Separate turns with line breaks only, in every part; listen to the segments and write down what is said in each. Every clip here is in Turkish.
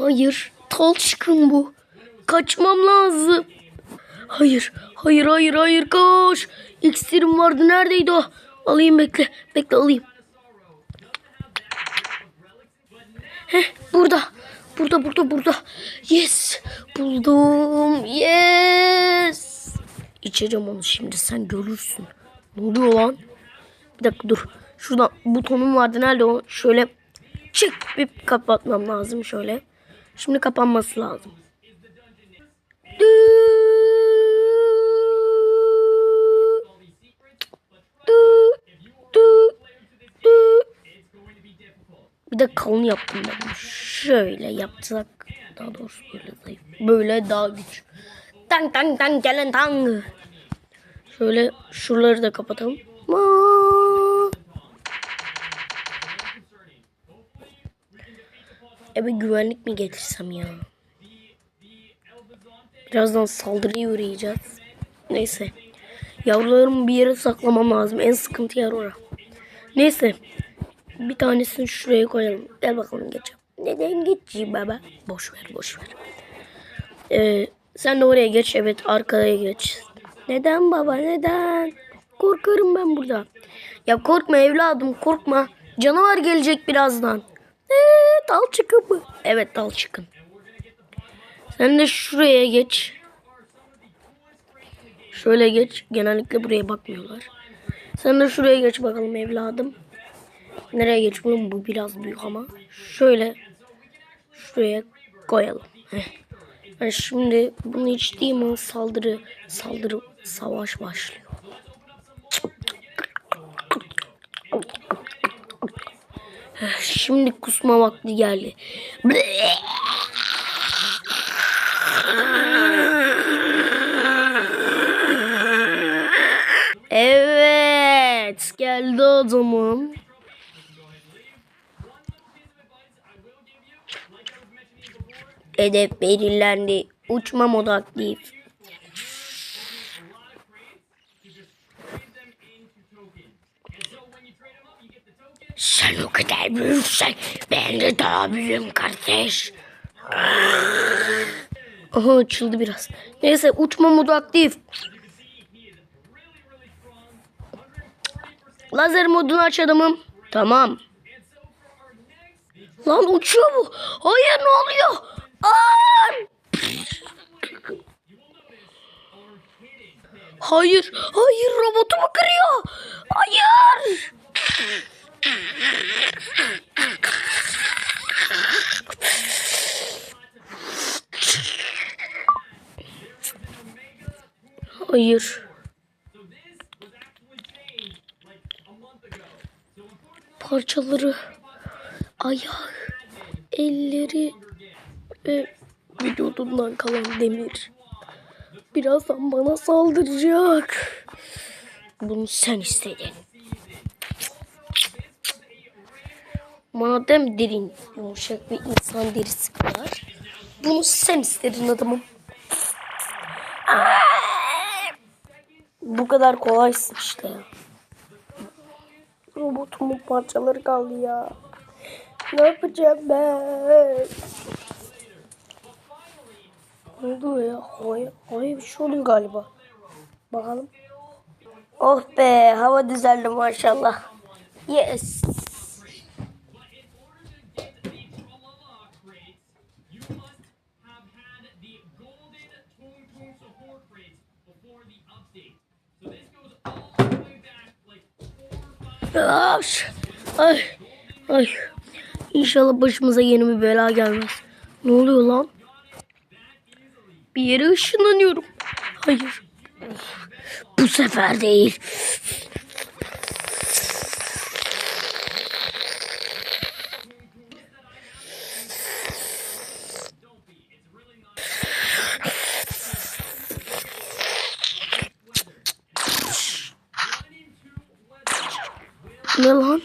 Hayır. Talçıkın bu. Kaçmam lazım. Hayır. Hayır hayır hayır koş. İksirim vardı. Neredeydi o? Alayım bekle. Bekle alayım. Heh burada. Burada burada burada. Yes. Buldum. Yes. İçeceğim onu şimdi sen görürsün. Ne oluyor lan? Bir dakika dur. Şuradan butonum vardı. Nerede o? Şöyle çık bir kapatmam lazım şöyle. Şimdi kapanması lazım. Bir de kalın yaptım ben. Şöyle yapsak daha doğrusu böyle zayıf. Böyle daha güç. Tang tang tang gelen tang. Şöyle şuraları da kapatalım. Aa! Eve güvenlik mi getirsem ya? Birazdan saldırıya uğrayacağız. Neyse. Yavrularımı bir yere saklamam lazım. En sıkıntı yer orası. Neyse. Bir tanesini şuraya koyalım. Gel bakalım geç. Neden geçeyim baba? Boş ver boş ver. Ee, sen de oraya geç. Evet arkaya geç. Neden baba neden? Korkarım ben burada. Ya korkma evladım korkma. Canavar gelecek birazdan. Eee dal çıkın mı? Evet dal çıkın. Sen de şuraya geç. Şöyle geç. Genellikle buraya bakmıyorlar. Sen de şuraya geç bakalım evladım. Nereye geç bunun bu biraz büyük ama. Şöyle şuraya koyalım. Ben şimdi bunu içtiğim saldırı saldırı savaş başlıyor. Heh, Şimdi kusma vakti geldi. Evet, geldi o zaman. Hedef belirlendi. Uçma modu aktif. Sen o kadar büyüksen ben de daha büyüğüm kardeş. Aha açıldı biraz. Neyse uçma modu aktif. Lazer modunu aç adamım. Tamam. Lan uçuyor bu. Hayır ne oluyor? Aa! Hayır, hayır robotumu kırıyor. Hayır. Hayır. Parçaları, ayağı, elleri ve vücudundan kalan demir. Birazdan bana saldıracak. Bunu sen istedin. Madem derin, yumuşak ve insan derisi var. Bunu sen istedin adamım. Bu kadar kolaysın işte ya. Robotumun parçaları kaldı ya. Ne yapacağım ben? Ne oluyor ya? Havaya, havaya bir şey oluyor galiba. Bakalım. Oh be hava düzeldi maşallah. Yes. Ay. Ay. İnşallah başımıza yeni bir bela gelmez. Ne oluyor lan? Bir yere ışınlanıyorum. Hayır. Bu sefer değil. Ne lan?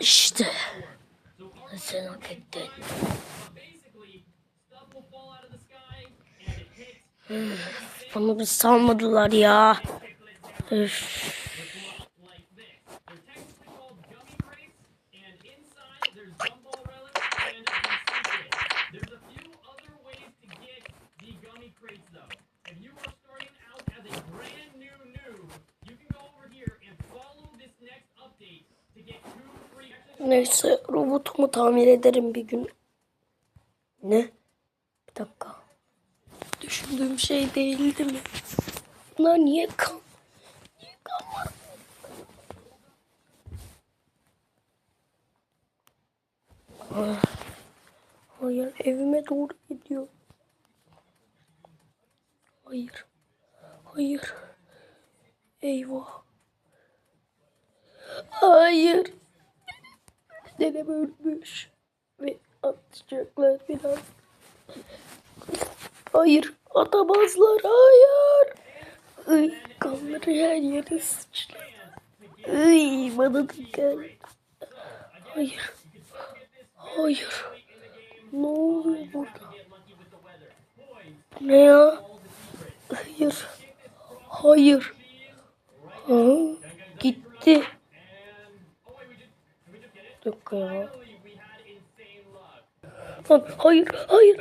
İşte. Sen hak ettin. Bana bir salmadılar ya. Üf. Neyse robotumu tamir ederim bir gün. Ne? Bir dakika. Düşündüğüm şey değildi mi? Bunlar niye kan? Niye kan? Ah, Hayır evime doğru gidiyor. Hayır. Hayır. Eyvah. Hayır. Dedem ölmüş. Ve atacaklar biraz. Hayır. Atamazlar. Hayır. Iy, kanları her yere sıçradı. Iy, bana da geldi. Hayır. Hayır. Ne oluyor burada? Bu Ne ya? Hayır. Hayır. Ha, gitti. Dakika ya. Lan, hayır, hayır.